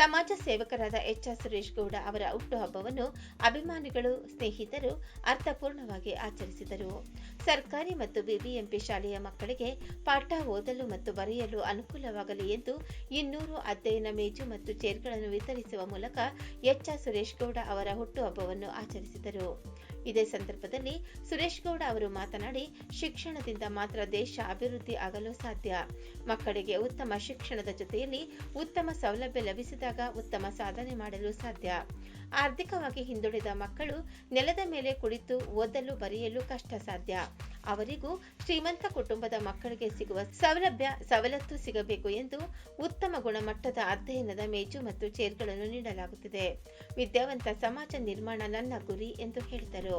ಸಮಾಜ ಸೇವಕರಾದ H R Suresh Gowda ಅವರ ಹುಟ್ಟುಹಬ್ಬವನ್ನು ಅಭಿಮಾನಿಗಳು, ಸ್ನೇಹಿತರು ಅರ್ಥಪೂರ್ಣವಾಗಿ ಆಚರಿಸಿದರು. ಸರ್ಕಾರಿ ಮತ್ತು ಬಿಬಿಎಂಪಿ ಶಾಲೆಯ ಮಕ್ಕಳಿಗೆ ಪಾಠ ಓದಲು ಮತ್ತು ಬರೆಯಲು ಅನುಕೂಲವಾಗಲಿ ಎಂದು ಇನ್ನೂರು ಅಧ್ಯಯನ ಮೇಜು ಮತ್ತು ಚೇರ್ಗಳನ್ನು ವಿತರಿಸುವ ಮೂಲಕ ಎಚ್ ಆರ್ ಸುರೇಶ್ ಗೌಡ ಅವರ ಹುಟ್ಟುಹಬ್ಬವನ್ನು ಆಚರಿಸಿದರು. ಇದೇ ಸಂದರ್ಭದಲ್ಲಿ ಸುರೇಶ್ ಗೌಡ ಅವರು ಮಾತನಾಡಿ, ಶಿಕ್ಷಣದಿಂದ ಮಾತ್ರ ದೇಶ ಅಭಿವೃದ್ಧಿ ಆಗಲು ಸಾಧ್ಯ. ಮಕ್ಕಳಿಗೆ ಉತ್ತಮ ಶಿಕ್ಷಣದ ಜೊತೆಯಲ್ಲಿ ಉತ್ತಮ ಸೌಲಭ್ಯ ಲಭಿಸಿದಾಗ ಉತ್ತಮ ಸಾಧನೆ ಮಾಡಲು ಸಾಧ್ಯ. ಆರ್ಥಿಕವಾಗಿ ಹಿಂದುಳಿದ ಮಕ್ಕಳು ನೆಲದ ಮೇಲೆ ಕುಳಿತು ಓದಲು ಬರೆಯಲು ಕಷ್ಟ ಸಾಧ್ಯ ಅವರಿಗೂ ಶ್ರೀಮಂತ ಕುಟುಂಬದ ಮಕ್ಕಳಿಗೆ ಸಿಗುವ ಸೌಲಭ್ಯ, ಸವಲತ್ತು ಸಿಗಬೇಕು ಎಂದು ಉತ್ತಮ ಗುಣಮಟ್ಟದ ಅಧ್ಯಯನದ ಮೇಜು ಮತ್ತು ಚೇರ್ಗಳನ್ನು ನೀಡಲಾಗುತ್ತಿದೆ. ವಿದ್ಯಾವಂತ ಸಮಾಜ ನಿರ್ಮಾಣ ನನ್ನ ಗುರಿ ಎಂದು ಹೇಳಿದರು.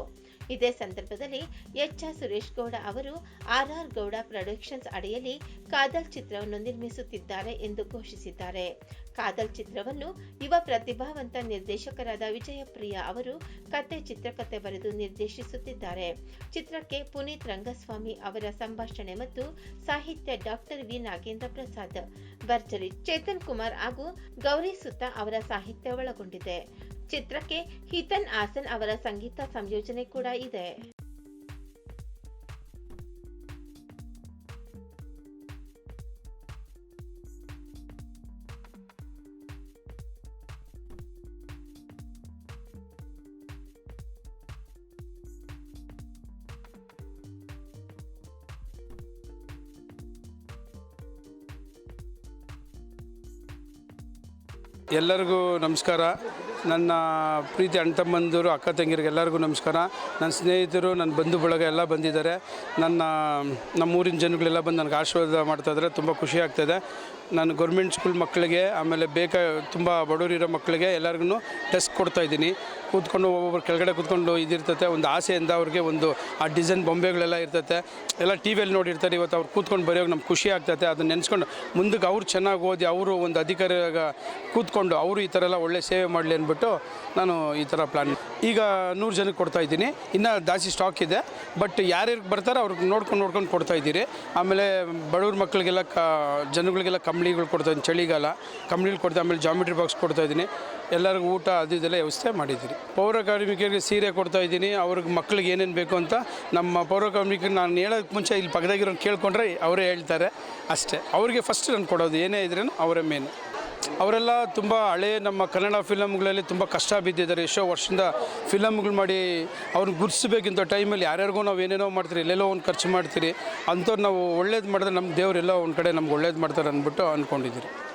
ಇದೇ ಸಂದರ್ಭದಲ್ಲಿ ಎಚ್. ಆರ್. ಸುರೇಶ್ ಗೌಡ ಅವರು ಆರ್. ಆರ್. ಗೌಡ ಪ್ರೊಡಕ್ಷನ್ಸ್ ಅಡಿಯಲ್ಲಿ ಕಾದಲ್ ಚಿತ್ರವನ್ನು ನಿರ್ಮಿಸುತ್ತಿದ್ದಾರೆ ಎಂದು ಘೋಷಿಸಿದ್ದಾರೆ. ಕಾದಲ್ ಚಿತ್ರವನ್ನು ಯುವ ಪ್ರತಿಭಾವಂತ ನಿರ್ದೇಶಕರಾದ ವಿಜಯಪ್ರಿಯ ಅವರು ಕತೆ ಚಿತ್ರಕಥೆ ಬರೆದು ನಿರ್ದೇಶಿಸುತ್ತಿದ್ದಾರೆ. ಚಿತ್ರಕ್ಕೆ ಪುನೀತ್ ರಂಗಸ್ವಾಮಿ ಅವರ ಸಂಭಾಷಣೆ ಮತ್ತು ಸಾಹಿತ್ಯ ಡಾಕ್ಟರ್ ವಿ ನಾಗೇಂದ್ರ ಪ್ರಸಾದ್, ಭರ್ಜರಿ ಚೇತನ್ ಕುಮಾರ್ ಹಾಗೂ ಗೌರಿ ಸುತ್ತ ಅವರ ಸಾಹಿತ್ಯ ಒಳಗೊಂಡಿದೆ. ಚಿತ್ರಕ್ಕೆ ಹಿತನ್ ಆಸನ್ ಅವರ ಸಂಗೀತ ಸಂಯೋಜನೆ ಕೂಡ ಇದೆ. ಎಲ್ಲರಿಗೂ ನಮಸ್ಕಾರ. ನನ್ನ ಪ್ರೀತಿ ಅಣ್ಣ ತಮ್ಮಂದಿರು, ಅಕ್ಕ ತಂಗಿರಿಗೆ ಎಲ್ಲರಿಗೂ ನಮಸ್ಕಾರ. ನನ್ನ ಸ್ನೇಹಿತರು, ನನ್ನ ಬಂಧು ಬಳಗ ಎಲ್ಲ ಬಂದಿದ್ದಾರೆ. ನನ್ನ ನಮ್ಮೂರಿನ ಜನಗಳೆಲ್ಲ ಬಂದು ನನಗೆ ಆಶೀರ್ವಾದ ಮಾಡ್ತಾಯಿದ್ದಾರೆ ತುಂಬ ಖುಷಿ ಆಗ್ತಾಯಿದೆ ನಾನು ಗೌರ್ಮೆಂಟ್ ಸ್ಕೂಲ್ ಮಕ್ಕಳಿಗೆ, ಆಮೇಲೆ ಬೇಕಾ, ತುಂಬ ಬಡವರಿರೋ ಮಕ್ಕಳಿಗೆ ಎಲ್ಲರಿಗೂ ಟೆಸ್ಟ್ ಕೊಡ್ತಾ ಇದ್ದೀನಿ. ಕೂತ್ಕೊಂಡು ಒಬ್ಬೊಬ್ರು ಕೆಳಗಡೆ ಕೂತ್ಕೊಂಡು ಇದಿರ್ತತೆ, ಒಂದು ಆಸೆಯಿಂದ ಅವ್ರಿಗೆ ಒಂದು ಆ ಡಿಸೈನ್ ಬೊಂಬೆಗಳೆಲ್ಲ ಇರ್ತತೆ. ಎಲ್ಲ ಟಿ ವಿಯಲ್ಲಿ ನೋಡಿರ್ತಾರೆ, ಇವತ್ತು ಅವ್ರು ಕೂತ್ಕೊಂಡು ಬರೆಯೋಕೆ ನಮ್ಗೆ ಖುಷಿ ಆಗ್ತೈತೆ. ಅದನ್ನ ನೆನೆಸ್ಕೊಂಡು ಮುಂದಕ್ಕೆ ಅವ್ರು ಚೆನ್ನಾಗಿ ಓದಿ, ಅವರು ಒಂದು ಅಧಿಕಾರಿಯಾಗ ಕೂತ್ಕೊಂಡು ಅವರು ಈ ಥರ ಎಲ್ಲ ಒಳ್ಳೆ ಸೇವೆ ಮಾಡಲಿ ಅಂದ್ಬಿಟ್ಟು ನಾನು ಈ ಥರ ಪ್ಲ್ಯಾನ್ ಈಗ ನೂರು ಜನಕ್ಕೆ ಕೊಡ್ತಾ ಇದ್ದೀನಿ. ಇನ್ನೂ ಜಾಸ್ತಿ ಸ್ಟಾಕ್ ಇದೆ. ಬಟ್ ಯಾರ್ಯಾರಿಗೆ ಬರ್ತಾರೋ ಅವ್ರಿಗೆ ನೋಡ್ಕೊಂಡು ನೋಡ್ಕೊಂಡು ಕೊಡ್ತಾ ಇದ್ದೀರಿ. ಆಮೇಲೆ ಬಡವ್ರ ಮಕ್ಕಳಿಗೆಲ್ಲ ಕ, ಜನಗಳಿಗೆಲ್ಲ ಕಂಬಳಿಗಳು ಕೊಡ್ತಾ ಚಳಿಗಾಲ. ಕಂಬಳಿಗಳು ಕೊಡ್ತಾ, ಆಮೇಲೆ ಜಾಮಿಟ್ರಿ ಬಾಕ್ಸ್ ಕೊಡ್ತಾ ಇದ್ದೀನಿ. ಎಲ್ಲರಿಗೂ ಊಟ, ಅದು ಇದೆಲ್ಲ ವ್ಯವಸ್ಥೆ ಮಾಡಿದ್ದೀರಿ. ಪೌರ ಕಾರ್ಮಿಕರಿಗೆ ಸೀರೆ ಕೊಡ್ತಾ ಇದ್ದೀನಿ. ಅವ್ರಿಗೆ ಮಕ್ಳಿಗೆ ಏನೇನು ಬೇಕು ಅಂತ ನಮ್ಮ ಪೌರ ಕಾರ್ಮಿಕರು ನಾನು ಹೇಳೋಕ್ಕೆ ಮುಂಚೆ ಇಲ್ಲಿ ಪಕ್ಕದಾಗಿರೋ ಕೇಳ್ಕೊಂಡ್ರೆ ಅವರೇ ಹೇಳ್ತಾರೆ. ಅಷ್ಟೇ. ಅವ್ರಿಗೆ ಫಸ್ಟ್ ನಾನು ಕೊಡೋದು. ಏನೇ ಇದ್ರೂ ಅವರೇ ಮೇನು ಅವರೆಲ್ಲ ತುಂಬ ಹಳೆ ನಮ್ಮ ಕನ್ನಡ ಫಿಲಮ್ಗಳಲ್ಲಿ ತುಂಬ ಕಷ್ಟ ಬಿದ್ದಿದ್ದಾರೆ. ಎಷ್ಟೋ ವರ್ಷದಿಂದ ಫಿಲಮ್ಗಳು ಮಾಡಿ ಅವ್ರನ್ನ ಗುರ್ಸ್ಬೇಕಿಂತ ಟೈಮಲ್ಲಿ ಯಾರ್ಯಾರಿಗೂ ನಾವು ಏನೇನೋ ಮಾಡ್ತೀರಿ, ಎಲ್ಲೆಲ್ಲೋ ಒಂದು ಖರ್ಚು ಮಾಡ್ತೀರಿ, ಅಂಥವ್ರು ನಾವು ಒಳ್ಳೇದು ಮಾಡಿದ್ರೆ ನಮ್ಮ ದೇವರೆಲ್ಲ ಒಂದು ಕಡೆ ನಮ್ಗೆ ಒಳ್ಳೇದು ಮಾಡ್ತಾರೆ ಅಂದ್ಬಿಟ್ಟು ಅಂದ್ಕೊಂಡಿದ್ದೀರಿ